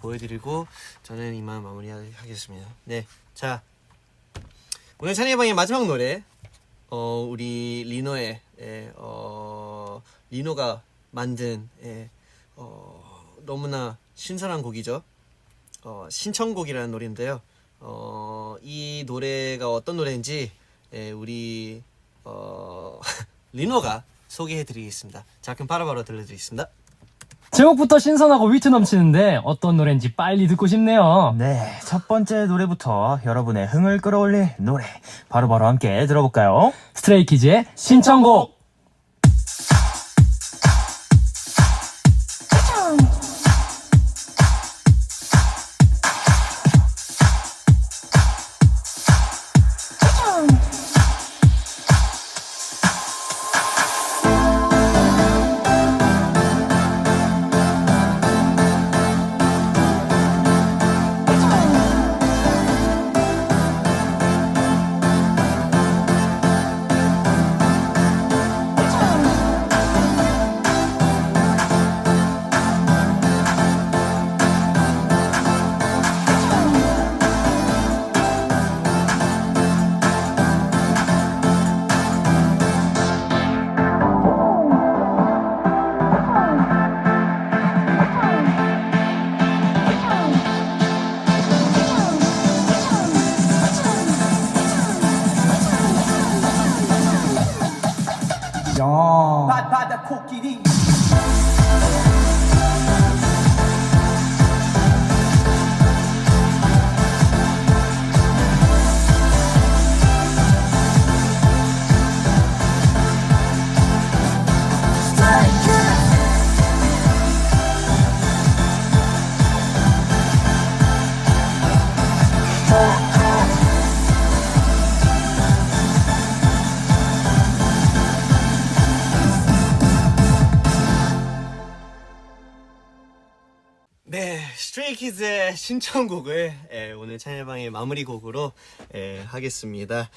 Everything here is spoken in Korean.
보여드리고 저는 이만 마무리하겠습니다. 네, 자 오늘 찬이방의 마지막 노래 어 우리 리노의 예, 어 리노가 만든 예, 어 너무나 신선한 곡이죠. 어 신청곡이라는 노래인데요. 어이 노래가 어떤 노래인지 예, 우리 어 리노가 소개해드리겠습니다. 자 그럼 바로바로 들려드리겠습니다. 제목부터 신선하고 위트 넘치는데 어떤 노래인지 빨리 듣고 싶네요. 네, 첫 번째 노래부터 여러분의 흥을 끌어올릴 노래 바로바로 함께 들어볼까요? 스트레이키즈의 신청곡. 바다 코끼리 네, 스트레이키즈의 신청곡을 예, 오늘 찬일방의 마무리 곡으로 예, 하겠습니다.